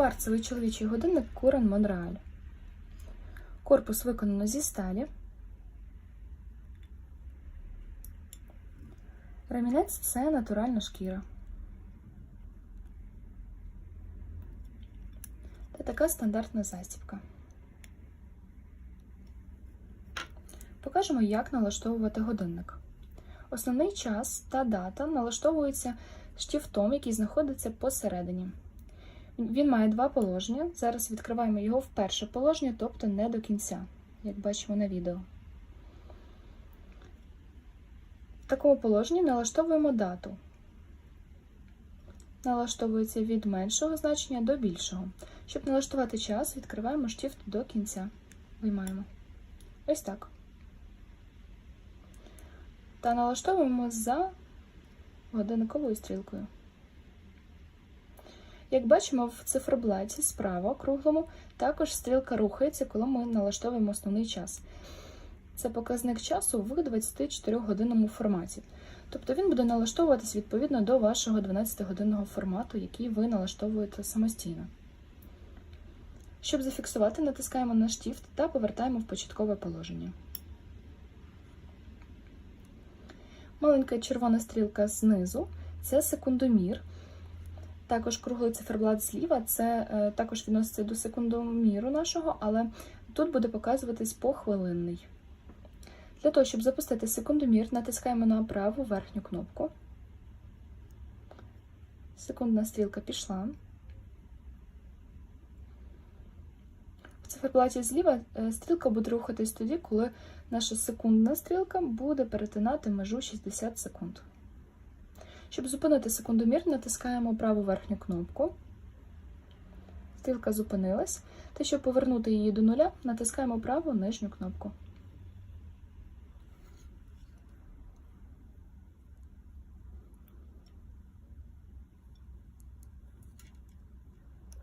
Кварцевий чоловічий годинник Курен Монреаль. Корпус виконано зі сталі. Ремінець це натуральна шкіра. Та така стандартна застібка. Покажемо, як налаштовувати годинник. Основний час та дата налаштовуються штифтом, який знаходиться посередині. Він має два положення. Зараз відкриваємо його в перше положення, тобто не до кінця, як бачимо на відео. В такому положенні налаштовуємо дату. Налаштовується від меншого значення до більшого. Щоб налаштувати час, відкриваємо штифт до кінця. Виймаємо. Ось так. Та налаштовуємо за годинниковою стрілкою. Як бачимо, в циферблаті справа круглому також стрілка рухається, коли ми налаштовуємо основний час. Це показник часу в 24-годинному форматі. Тобто він буде налаштовуватись відповідно до вашого 12-годинного формату, який ви налаштовуєте самостійно. Щоб зафіксувати, натискаємо на Shift та повертаємо в початкове положення. Маленька червона стрілка знизу це секундомір. Також круглий циферблат зліва це е, також відноситься до секундоміру нашого, але тут буде показуватись похвилинний. Для того, щоб запустити секундомір, натискаємо на праву верхню кнопку. Секундна стрілка пішла. В циферблаті зліва е, стрілка буде рухатись тоді, коли наша секундна стрілка буде перетинати межу 60 секунд. Щоб зупинити секундомір, натискаємо праву верхню кнопку. Стрілка зупинилась. Та щоб повернути її до нуля, натискаємо праву нижню кнопку.